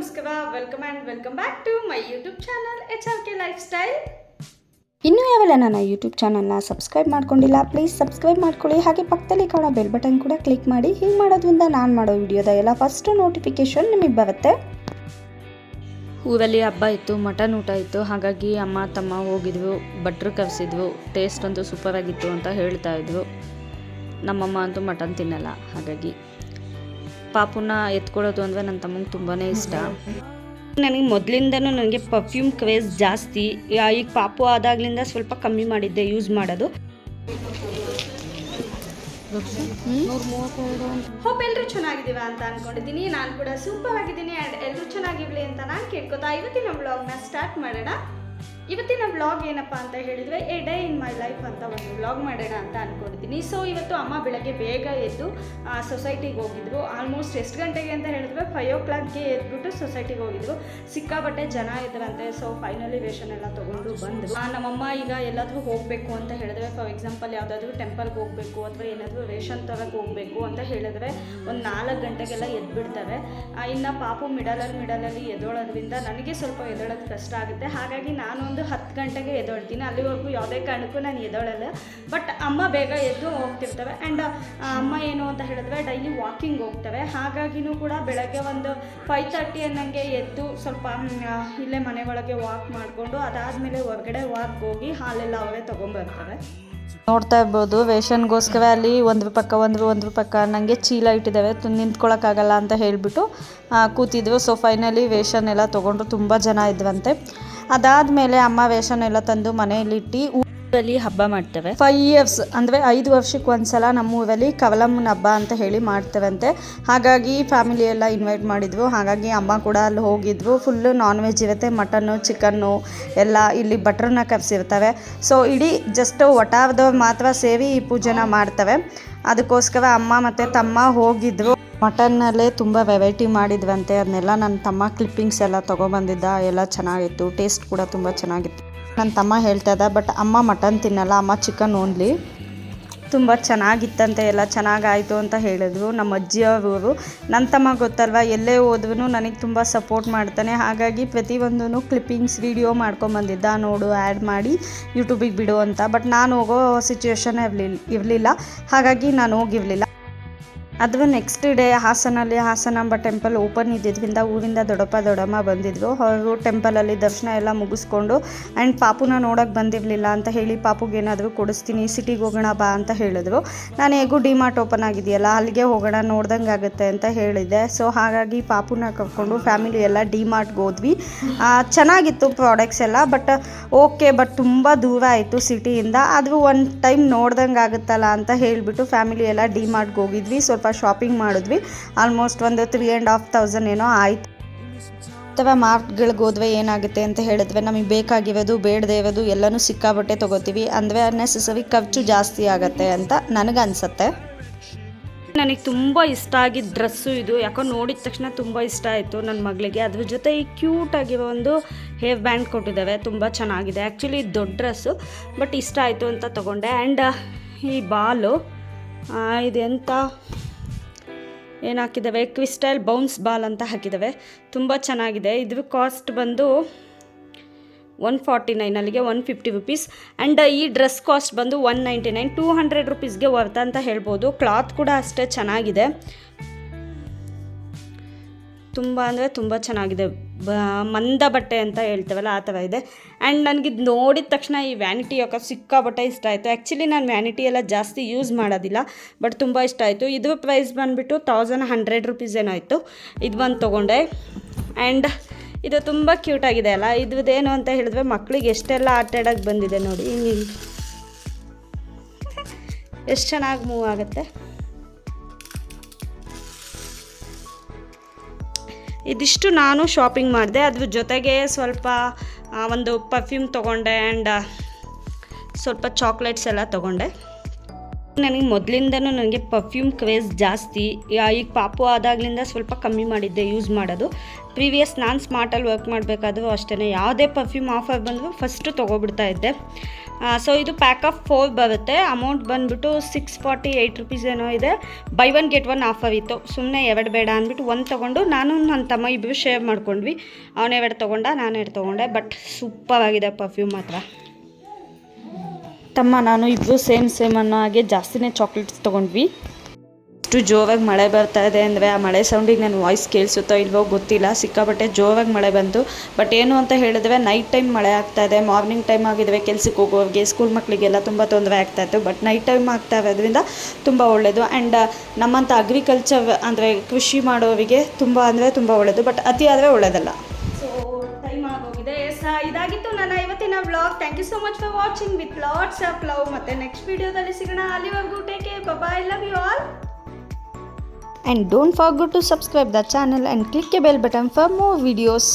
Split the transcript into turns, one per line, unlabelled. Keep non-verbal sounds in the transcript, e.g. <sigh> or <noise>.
ನಮಸ್ಕಾರ welcome and welcome back to my YouTube channel H R K lifestyle
ಇನ್ನೂ ಯಾವೆಲ್ಲ ನನ್ನ ಯೂಟ್ಯೂಬ್ ಚಾನಲ್ನ ಸಬ್ಸ್ಕ್ರೈಬ್ ಮಾಡ್ಕೊಂಡಿಲ್ಲ ಪ್ಲೀಸ್ ಸಬ್ಸ್ಕ್ರೈಬ್ ಮಾಡ್ಕೊಳ್ಳಿ. ಹಾಗೆ ಪಕ್ಕದಲ್ಲಿ ಕಾಣೋ ಬೆಲ್ ಬಟನ್ ಕೂಡ ಕ್ಲಿಕ್ ಮಾಡಿ. ಹೀಗೆ ಮಾಡೋದ್ರಿಂದ ನಾನು ಮಾಡೋ ವಿಡಿಯೋದ ಎಲ್ಲ ಫಸ್ಟು ನೋಟಿಫಿಕೇಷನ್ ನಿಮಗೆ ಬರುತ್ತೆ.
ಊರಲ್ಲಿ ಹಬ್ಬ ಇತ್ತು ಮಟನ್ ಊಟ ಇತ್ತು. ಹಾಗಾಗಿ ಅಮ್ಮ ತಮ್ಮ ಹೋಗಿದ್ವು ಭಟ್ರು ಕರೆಸಿದ್ವು. ಟೇಸ್ಟ್ ಅಂತೂ ಸೂಪರಾಗಿತ್ತು ಅಂತ ಹೇಳ್ತಾ ಇದ್ವು ನಮ್ಮಮ್ಮ ಅಂತೂ ಮಟನ್ ತಿನ್ನಲ್ಲ ಹಾಗಾಗಿ. ಪಾಪುನ ಎತ್ಕೊಳ್ಳೋದು ಅಂದರೆ ನನ್ನ ತಮ್ಮಂಗೆ ತುಂಬಾ ಇಷ್ಟ. ನನಗೆ ಮೊದಲಿಂದನೂ ನನಗೆ ಪರ್ಫ್ಯೂಮ್ ಕ್ರೇಜ್ ಜಾಸ್ತಿ. ಈಗ ಪಾಪು ಆದಾಗ್ಲಿಂದ ಸ್ವಲ್ಪ ಕಮ್ಮಿ ಮಾಡಿದ್ದೆ ಯೂಸ್ ಮಾಡೋದು.
ಹೋಪ್ ಎಲ್ಲರೂ ಚೆನ್ನಾಗಿದ್ದೀವ ಅಂತ ಅನ್ಕೊಂಡಿದ್ದೀನಿ. ನಾನು ಕೂಡ ಸೂಪರ್ ಆಗಿದ್ದೀನಿ. ಆ್ಯಂಡ್ ಎಲ್ಲರೂ ಚೆನ್ನಾಗಿರ್ಲಿ ಅಂತ ನಾನು ಕೇಳ್ಕೊತಾ ಇವತ್ತಿನ ಬ್ಲಾಗ್ನ ಸ್ಟಾರ್ಟ್ ಮಾಡೋಣ. ಇವತ್ತಿನ ವ್ಲಾಗ್ ಏನಪ್ಪ ಅಂತ ಹೇಳಿದರೆ a day in my life ಅಂತ ಒಂದು ವ್ಲಾಗ್ ಮಾಡೋಣ ಅಂತ ಅಂದ್ಕೊಂಡಿದ್ದೀನಿ ಸೊ ಇವತ್ತು ಅಮ್ಮ ಬೆಳಗ್ಗೆ ಬೇಗ ಎದ್ದು ಸೊಸೈಟಿಗೆ ಹೋಗಿದ್ರು. ಆಲ್ಮೋಸ್ಟ್ ಎಷ್ಟು ಗಂಟೆಗೆ ಅಂತ ಹೇಳಿದ್ರೆ ಫೈವ್ ಓ ಕ್ಲಾಕ್ಗೆ ಎದ್ಬಿಟ್ಟು ಸೊಸೈಟಿಗೆ ಹೋಗಿದ್ರು. ಸಿಕ್ಕಾಬಟ್ಟೆ ಜನ ಇದ್ರಂತೆ ಸೊ ಫೈನಲಿ ರೇಷನ್ ಎಲ್ಲ ತೊಗೊಂಡು ಬಂದರು. ನಮ್ಮಮ್ಮ ಈಗ ಎಲ್ಲಾದರೂ ಹೋಗಬೇಕು ಅಂತ ಹೇಳಿದ್ರೆ ಫಾರ್ ಎಕ್ಸಾಂಪಲ್ ಯಾವುದಾದ್ರೂ ಟೆಂಪಲ್ಗೆ ಹೋಗಬೇಕು ಅಥವಾ ಏನಾದರೂ ರೇಷನ್ ತರಕ್ಕೆ ಹೋಗಬೇಕು ಅಂತ ಹೇಳಿದ್ರೆ ಒಂದು ನಾಲ್ಕು ಗಂಟೆಗೆಲ್ಲ ಎದ್ಬಿಡ್ತಾರೆ. ಆ, ಇನ್ನು ಪಾಪು ಮಿಡಲಲ್ಲಿ ಮಿಡಲಲ್ಲಿ ಎದ್ದೋಳೋದ್ರಿಂದ ನನಗೆ ಸ್ವಲ್ಪ ಎದ್ದೋಳೋದು ಕಷ್ಟ ಆಗುತ್ತೆ. ಹಾಗಾಗಿ ನಾನೊಂದು ಹತ್ತು ಗಂಟೆಗೆ ಎದ್ದೊಳ್ತೀನಿ. ಅಲ್ಲಿವರೆಗೂ ಯಾವುದೇ ಕಾರಣಕ್ಕೂ ನಾನು ಎದ್ದೋಳಲ್ಲ. ಬಟ್ ಅಮ್ಮ ಬೇಗ ಎದ್ದು ಹೋಗ್ತಿರ್ತವೆ. ಆ್ಯಂಡ್ ಅಮ್ಮ ಏನು ಅಂತ ಹೇಳಿದ್ರೆ ಡೈಲಿ ವಾಕಿಂಗ್ ಹೋಗ್ತವೆ. ಹಾಗಾಗಿನೂ ಕೂಡ ಬೆಳಗ್ಗೆ ಒಂದು ಫೈವ್ ತರ್ಟಿ ಅನ್ನಂಗೆ ಎದ್ದು ಸ್ವಲ್ಪ ಇಲ್ಲೇ ಮನೆ ಒಳಗೆ ವಾಕ್ ಮಾಡಿಕೊಂಡು ಅದಾದಮೇಲೆ ಹೊರಗಡೆ ವಾಕ್ ಹೋಗಿ ಹಾಲೆಲ್ಲ ಅವರೇ ತೊಗೊಂಬರ್ತವೆ
ನೋಡ್ತಾ ಇರ್ಬೋದು, ವೇಷನ್ಗೋಸ್ಕರ ಅಲ್ಲಿ ಒಂದು ಪಕ್ಕ ಒಂದು ಒಂದು ಪಕ್ಕ ನನಗೆ ಚೀಲ ಇಟ್ಟಿದ್ದಾವೆ. ನಿಂತ್ಕೊಳ್ಳೋಕ್ಕಾಗಲ್ಲ ಅಂತ ಹೇಳಿಬಿಟ್ಟು ಕೂತಿದ್ವು. ಸೊ ಫೈನಲಿ ವೇಷನ್ ಎಲ್ಲ ತೊಗೊಂಡ್ರು. ತುಂಬ ಜನ ಇದ್ವಂತೆ. ಅದಾದಮೇಲೆ ಅಮ್ಮ ವೇಷನ್ ಎಲ್ಲ ತಂದು ಮನೆಯಲ್ಲಿಟ್ಟು ಊರಲ್ಲಿ ಹಬ್ಬ ಮಾಡ್ತೇವೆ. ಫೈವ್ ಇಯರ್ಸ್ ಅಂದರೆ ಐದು ವರ್ಷಕ್ಕೆ ಒಂದ್ಸಲ ನಮ್ಮ ಊರಲ್ಲಿ ಕವಲಮ್ಮನ ಹಬ್ಬ ಅಂತ ಹೇಳಿ ಮಾಡ್ತೇವಂತೆ. ಹಾಗಾಗಿ ಫ್ಯಾಮಿಲಿ ಎಲ್ಲ ಇನ್ವೈಟ್ ಮಾಡಿದ್ವು ಹಾಗಾಗಿ ಅಮ್ಮ ಕೂಡ ಅಲ್ಲಿ ಹೋಗಿದ್ವು ಫುಲ್ಲು ನಾನ್ ವೆಜ್ ಇರುತ್ತೆ. ಮಟನ್ನು ಚಿಕನ್ನು ಎಲ್ಲ ಇಲ್ಲಿ ಭಟ್ರನ್ನ ಕರೆಸಿರ್ತವೆ. ಸೊ ಇಡೀ ಜಸ್ಟ್ ಒಟಾವ್ದವ್ರು ಮಾತ್ರ ಸೇರಿ ಈ ಪೂಜೆನ ಮಾಡ್ತವೆ. ಅದಕ್ಕೋಸ್ಕರ ಅಮ್ಮ ಮತ್ತು ತಮ್ಮ ಹೋಗಿದ್ರು. ಮಟನ್ನಲ್ಲೇ ತುಂಬ ವೆರೈಟಿ ಮಾಡಿದ್ವಂತೆ. ಅದನ್ನೆಲ್ಲ ನನ್ನ ತಮ್ಮ ಕ್ಲಿಪ್ಪಿಂಗ್ಸ್ ಎಲ್ಲ ತೊಗೊಬಂದಿದ್ದ, ಎಲ್ಲ ಚೆನ್ನಾಗಿತ್ತು. ಟೇಸ್ಟ್ ಕೂಡ ತುಂಬ ಚೆನ್ನಾಗಿತ್ತು. ನನ್ನ ತಮ್ಮ ಹೇಳ್ತಾ ಇದ್ದ ಬಟ್ ಅಮ್ಮ ಮಟನ್ ತಿನ್ನಲ್ಲ, ಅಮ್ಮ ಚಿಕನ್ ಓನ್ಲಿ ತುಂಬ ಚೆನ್ನಾಗಿತ್ತಂತೆ, ಎಲ್ಲ ಚೆನ್ನಾಗಾಯಿತು ಅಂತ ಹೇಳಿದ್ರು ನಮ್ಮ ಅಜ್ಜಿಯವರು. ನನ್ನ ತಮ್ಮ ಗೊತ್ತಲ್ವ, ಎಲ್ಲೇ ಹೋದ್ರೂ ನನಗೆ ತುಂಬ ಸಪೋರ್ಟ್ ಮಾಡ್ತಾನೆ. ಹಾಗಾಗಿ ಪ್ರತಿಯೊಂದೂ ಕ್ಲಿಪ್ಪಿಂಗ್ಸ್ ವೀಡಿಯೋ ಮಾಡ್ಕೊಂಬಂದಿದ್ದ. ನೋಡು ಆ್ಯಡ್ ಮಾಡಿ ಯೂಟ್ಯೂಬಿಗೆ ಬಿಡು ಅಂತ. ಬಟ್ ನಾನು ಹೋಗೋ ಸಿಚುವೇಶನ್ ಇರಲಿಲ್ಲ ಇರಲಿಲ್ಲ. ಹಾಗಾಗಿ ನಾನು ಹೋಗಿರಲಿಲ್ಲ. ಅದು ನೆಕ್ಸ್ಟ್ ಡೇ ಹಾಸನಲ್ಲಿ ಹಾಸನಾಂಬ ಟೆಂಪಲ್ ಓಪನ್ ಇದ್ದಿದ್ದರಿಂದ ಊರಿಂದ ದೊಡ್ಡಪ್ಪ ದೊಡ್ಡಮ್ಮ ಬಂದಿದ್ದರು ಅವರು ಟೆಂಪಲಲ್ಲಿ ದರ್ಶನ ಎಲ್ಲ ಮುಗಿಸ್ಕೊಂಡು ಆ್ಯಂಡ್ ಪಾಪುನ ನೋಡೋಕೆ ಬಂದಿರಲಿಲ್ಲ ಅಂತ ಹೇಳಿ ಪಾಪುಗೆ ಏನಾದರೂ ಕೊಡಿಸ್ತೀನಿ, ಸಿಟಿಗೆ ಹೋಗೋಣ ಬಾ ಅಂತ ಹೇಳಿದ್ರು. ನಾನು ಹೇಗೂ ಡಿಮಾರ್ಟ್ ಓಪನ್ ಆಗಿದೆಯಲ್ಲ, ಅಲ್ಲಿಗೆ ಹೋಗೋಣ, ನೋಡ್ದಂಗೆ ಆಗುತ್ತೆ ಅಂತ ಹೇಳಿದ್ದೆ. ಸೊ ಹಾಗಾಗಿ ಪಾಪುನ ಕರ್ಕೊಂಡು ಫ್ಯಾಮಿಲಿ ಎಲ್ಲ ಡಿಮಾರ್ಟ್ಗೆ ಹೋದ್ವಿ. ಚೆನ್ನಾಗಿತ್ತು ಪ್ರಾಡಕ್ಟ್ಸ್ ಎಲ್ಲ ಬಟ್ ಓಕೆ ಬಟ್ ತುಂಬ ದೂರ ಆಯಿತು ಸಿಟಿಯಿಂದ. ಆದರೂ ಒಂದು ಟೈಮ್ ನೋಡ್ದಂಗೆ ಆಗುತ್ತಲ್ಲ ಅಂತ ಹೇಳಿಬಿಟ್ಟು ಫ್ಯಾಮಿಲಿ ಎಲ್ಲ ಡಿಮಾರ್ಟ್ಗೆ ಹೋಗಿದ್ವಿ. ಸ್ವಲ್ಪ ಶಾಪಿಂಗ್ ಮಾಡಿದ್ವಿ. ಆಲ್ಮೋಸ್ಟ್ ಒಂದು ತ್ರೀ ಆ್ಯಂಡ್ ಹಾಫ್ ತೌಸಂಡ್ ಏನೋ ಆಯಿತು. ಅಥವಾ ಮಾರ್ಕ್ಗಳಿಗೆ ಹೋದ್ವೆ, ಏನಾಗುತ್ತೆ ಅಂತ ಹೇಳಿದ್ವಿ. ನಮಗೆ ಬೇಕಾಗಿರೋದು, ಬೇಡದೇ ಇರೋದು ಎಲ್ಲನೂ ಸಿಕ್ಕಾಬಟ್ಟೆ ತೊಗೋತೀವಿ. ಅಂದರೆ ಅನ್ನೆಸೆಸರಿ ಖರ್ಚು ಜಾಸ್ತಿ ಆಗುತ್ತೆ ಅಂತ ನನಗನ್ಸುತ್ತೆ ನನಗೆ ತುಂಬ ಇಷ್ಟ ಆಗಿದ್ದ ಡ್ರೆಸ್ಸು ಇದು. ಯಾಕೋ ನೋಡಿದ ತಕ್ಷಣ ತುಂಬ ಇಷ್ಟ ಆಯಿತು ನನ್ನ ಮಗಳಿಗೆ. ಅದ್ರ ಜೊತೆ ಈ ಕ್ಯೂಟ್ ಆಗಿರೋ ಒಂದು ಹೇರ್ ಬ್ಯಾಂಡ್ ಕೊಟ್ಟಿದ್ದಾವೆ ತುಂಬ ಚೆನ್ನಾಗಿದೆ. ಆ್ಯಕ್ಚುಲಿ ದೊಡ್ಡ ಡ್ರೆಸ್ಸು ಬಟ್ ಇಷ್ಟ ಆಯಿತು ಅಂತ ತೊಗೊಂಡೆ. ಆ್ಯಂಡ್ ಈ ಬಾಲು ಇದೆಂತ? ಏನು ಹಾಕಿದ್ದಾವೆ ಕ್ವಿಸ್ಟೈಲ್ ಬೌನ್ಸ್ ಬಾಲ್ ಅಂತ ಹಾಕಿದ್ದಾವೆ ತುಂಬ ಚೆನ್ನಾಗಿದೆ. ಇದ್ರ ಕಾಸ್ಟ್ ಬಂದು ಒನ್ ಫಾರ್ಟಿ ನೈನ್ ಅಲ್ಲಿಗೆ ಒನ್ ಫಿಫ್ಟಿ ರುಪೀಸ್ ಆ್ಯಂಡ್ ಈ ಡ್ರೆಸ್ ಕಾಸ್ಟ್ ಬಂದು one ninety nine two hundred ರುಪೀಸ್ಗೆ worth ಅಂತ ಹೇಳ್ಬೋದು. ಕ್ಲಾತ್ ಕೂಡ ಅಷ್ಟೇ ಚೆನ್ನಾಗಿದೆ. ತುಂಬ ಅಂದರೆ ತುಂಬ ಚೆನ್ನಾಗಿದೆ. ಬ, ಮಂದ ಬಟ್ಟೆ ಅಂತ ಹೇಳ್ತೇವಲ್ಲ, ಆ ಥರ ಇದೆ. ಆ್ಯಂಡ್ ನನಗಿದು ನೋಡಿದ ತಕ್ಷಣ ಈ ವ್ಯಾನಿಟಿ ಯಾಕೆ ಸಿಕ್ಕಾಬಟ್ಟೆ ಇಷ್ಟ ಆಯಿತು. ಆ್ಯಕ್ಚುಲಿ ನಾನು ವ್ಯಾನಿಟಿ ಎಲ್ಲ ಜಾಸ್ತಿ ಯೂಸ್ ಮಾಡೋದಿಲ್ಲ ಬಟ್ ತುಂಬ ಇಷ್ಟ ಆಯಿತು. ಇದು ಪ್ರೈಸ್ ಬಂದುಬಿಟ್ಟು ತೌಸಂಡ್ ಹಂಡ್ರೆಡ್ ರುಪೀಸ್ ಏನೋ ಆಯಿತು. ಇದು ಬಂದು ತೊಗೊಂಡೆ. ಆ್ಯಂಡ್ ಇದು ತುಂಬ ಕ್ಯೂಟಾಗಿದೆ ಅಲ್ಲ. ಇದ್ರದ್ದೇನು ಅಂತ ಹೇಳಿದ್ರೆ ಮಕ್ಕಳಿಗೆ ಎಷ್ಟೆಲ್ಲ ಆಟ ಆಡೋಕ್ಕೆ ಬಂದಿದೆ ನೋಡಿ. <laughs> ಎಷ್ಟು ಚೆನ್ನಾಗಿ ಮೂವ್ ಆಗುತ್ತೆ. ಇದಿಷ್ಟು ನಾನು ಶಾಪಿಂಗ್ ಮಾಡಿದೆ. ಅದ್ರ ಜೊತೆಗೆ ಸ್ವಲ್ಪ ಒಂದು ಪರ್ಫ್ಯೂಮ್ ತೊಗೊಂಡೆ ಆ್ಯಂಡ್ ಸ್ವಲ್ಪ ಚಾಕ್ಲೇಟ್ಸ್ ಎಲ್ಲ ತೊಗೊಂಡೆ.
ನನಗೆ ಮೊದಲಿಂದನೂ ನನಗೆ ಪರ್ಫ್ಯೂಮ್ ಕ್ರೇಜ್ ಜಾಸ್ತಿ. ಈಗ ಪಾಪು ಆದಾಗಲಿಂದ ಸ್ವಲ್ಪ ಕಮ್ಮಿ ಮಾಡಿದ್ದೆ ಯೂಸ್ ಮಾಡೋದು. ಪ್ರೀವಿಯಸ್ ನಾನು ಸ್ಮಾರ್ಟಲ್ಲಿ ವರ್ಕ್ ಮಾಡಬೇಕಾದ್ರೂ ಅಷ್ಟೇ ಯಾವುದೇ ಪರ್ಫ್ಯೂಮ್ ಆಫರ್ ಬಂದರೂ ಫಸ್ಟು ತೊಗೊಬಿಡ್ತಾ ಇದ್ದೆ. ಸೊ ಇದು ಪ್ಯಾಕ್ ಆಫ್ ಫೋರ್ ಬರುತ್ತೆ. ಅಮೌಂಟ್ ಬಂದುಬಿಟ್ಟು ಸಿಕ್ಸ್ ಫಾರ್ಟಿ ಏಯ್ಟ್ ರುಪೀಸ್ ಏನೋ ಇದೆ. Buy one get one offer ಇತ್ತು. ಸುಮ್ಮನೆ ಎರಡು ಬೇಡ ಅಂದ್ಬಿಟ್ಟು ಒಂದು ತೊಗೊಂಡು ನಾನು ನನ್ನ ತಮ್ಮ ಇಬ್ಬರು ಶೇರ್ ಮಾಡ್ಕೊಂಡ್ವಿ. ಅವನೇ ಎರಡು ತೊಗೊಂಡ, ನಾನು ಎರಡು ತೊಗೊಂಡೆ. ಬಟ್ ಸೂಪರ್ ಆಗಿದೆ ಪರ್ಫ್ಯೂಮ್ ಮಾತ್ರ.
ತಮ್ಮ, ನಾನು ಇಬ್ಬರು ಸೇಮ್ ಸೇಮ್ ಅನ್ನೋ ಹಾಗೆ ಜಾಸ್ತಿನೇ ಚಾಕ್ಲೇಟ್ಸ್ ತೊಗೊಂಡ್ವಿ. ಅಷ್ಟು ಜೋರಾಗಿ ಮಳೆ ಬರ್ತಾ ಇದೆ ಅಂದರೆ ಆ ಮಳೆ ಸೌಂಡಿಗೆ ನನ್ನ ವಾಯ್ಸ್ ಕೇಳಿಸುತ್ತೋ ಇಲ್ವೋ ಗೊತ್ತಿಲ್ಲ, ಸಿಕ್ಕಾಪಟ್ಟೆ ಜೋರಾಗಿ ಮಳೆ ಬಂತು ಬಟ್ ಏನು ಅಂತ ಹೇಳಿದ್ರೆ ನೈಟ್ ಟೈಮ್ ಮಳೆ ಆಗ್ತಾ ಇದೆ ಮಾರ್ನಿಂಗ್ ಟೈಮ್ ಆಗಿದ್ರೆ ಕೆಲ್ಸಕ್ಕೆ ಹೋಗೋರಿಗೆ ಸ್ಕೂಲ್ ಮಕ್ಕಳಿಗೆಲ್ಲ ತುಂಬ ತೊಂದರೆ ಆಗ್ತಾ ಇತ್ತು. ಬಟ್ ನೈಟ್ ಟೈಮ್ ಆಗ್ತಾ ಇರೋದ್ರಿಂದ ತುಂಬ ಒಳ್ಳೆಯದು ಆ್ಯಂಡ್ ನಮ್ಮಂಥ ಅಗ್ರಿಕಲ್ಚರ್ ಅಂದರೆ ಕೃಷಿ ಮಾಡೋರಿಗೆ ತುಂಬ ಅಂದರೆ ತುಂಬ ಒಳ್ಳೆಯದು ಬಟ್ ಅತಿ ಆದರೆ ಒಳ್ಳೆಯದಲ್ಲ
thank you so much for watching with lots of love ಮತ್ತೆ ನೆಕ್ಸ್ಟ್ ವಿಡಿಯೋದಲ್ಲಿ ಸಿಗೋಣ ಅಲ್ಲಿವರೆಗೂ take care bye love you all
And don't forget to subscribe the channel and click the bell button for more videos.